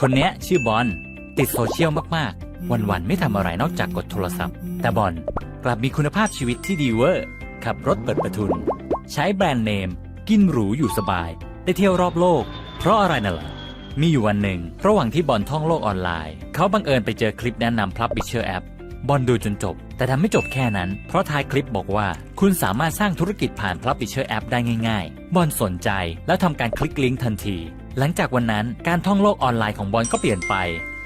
คนเนี้ยชื่อบอลติดโซเชียลมากๆ วันๆ ไม่ทำอะไรนอกจากกดโทรศัพท์ แต่บอลกลับมีคุณภาพชีวิตที่ดีเวอร์ ขับรถเปิดประทุน ใช้แบรนด์เนม กินหรูอยู่สบาย ได้เที่ยวรอบโลก เพราะอะไรน่ะล่ะมีอยู่วันหนึ่ง ระหว่างที่บอลท่องโลกออนไลน์ เขาบังเอิญไปเจอคลิปแนะนำ Publisher App บอลดูจนจบ แต่ทำไม่จบแค่นั้น เพราะท้ายคลิปบอกว่า คุณสามารถสร้างธุรกิจผ่าน Publisher App ได้ง่าย ๆ บอลสนใจแล้วทำการคลิกลิงก์ทันที หลังจากวันนั้นการท่องโลกออนไลน์ของบอลก็เปลี่ยนไป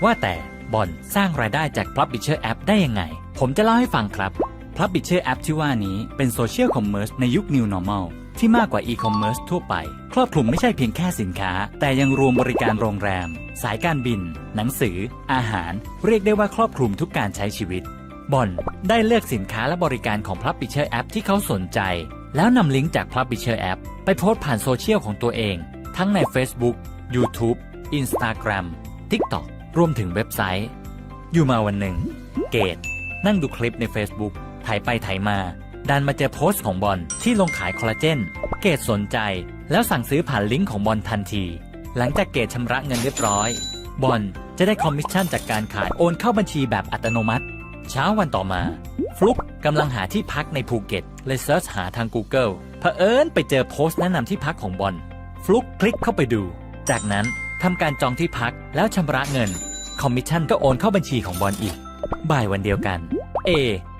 ว่าแต่บอลสร้างรายได้จาก Publisher App ได้ยังไง ผมจะเล่าให้ฟังครับ Publisher App ที่ว่านี้เป็นโซเชียลคอมเมอร์สในยุค New Normal ที่มากกว่า e-commerce ทั่วไป ครอบคลุมไม่ใช่เพียงแค่สินค้า แต่ยังรวมบริการโรงแรม สายการบิน หนังสือ อาหาร เรียกได้ว่าครอบคลุมทุกการใช้ชีวิต บอลได้เลือกสินค้าและบริการของ Publisher App ที่เขาสนใจ แล้วนำลิงก์จาก Publisher App ไปโพสต์ผ่านโซเชียลของตัวเอง ทั้งใน Facebook YouTube Instagram TikTok รวมถึงเว็บไซต์ อยู่มาวันหนึ่ง เกดนั่งดูคลิปใน Facebook ถ่ายไปถ่ายมา ดันมาเจอโพสต์ของบอลที่ลงขายคอลลาเจน เกดสนใจแล้วสั่งซื้อผ่านลิงก์ของบอลทันที หลังจากเกดชำระเงินเรียบร้อย บอลจะได้คอมมิชชั่นจากการขายโอนเข้าบัญชีแบบอัตโนมัติ เช้าวันต่อมา ฟลุกกำลังหาที่พักในภูเก็ตเลยเซิร์ชหาทาง Google เผอิญไปเจอโพสต์แนะนำที่พักของบอล ฟลุกคลิกเข้าไปดู จากนั้นทำการจองที่พักแล้วชำระเงิน คอมมิชชั่นก็โอนเข้าบัญชีของบอลอีก บ่ายวันเดียวกัน เอ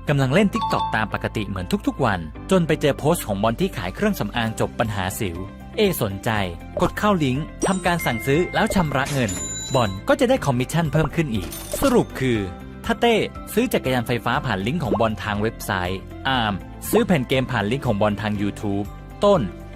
กำลังเล่น t ิ k t o k ตามปกติเหมือนทุกๆวัน จนไปเจอโพสต์ของบอลที่ขายเครื่องสำอางจบปัญหาสิว เอสนใจ กดเข้าลิงก์ทำการสั่งซื้อแล้วชำระเงิน บอลก็จะได้คอมมิชชั่นเพิ่มขึ้นอีก สรุปคือถ้าเต้ซื้อจักรยานไฟฟ้าผ่านลิงก์ของบอลทางเว็บไซต์ อาร์มซื้อแผ่นเกมผ่านลิงก์ของบอลทาง YouTube ต้น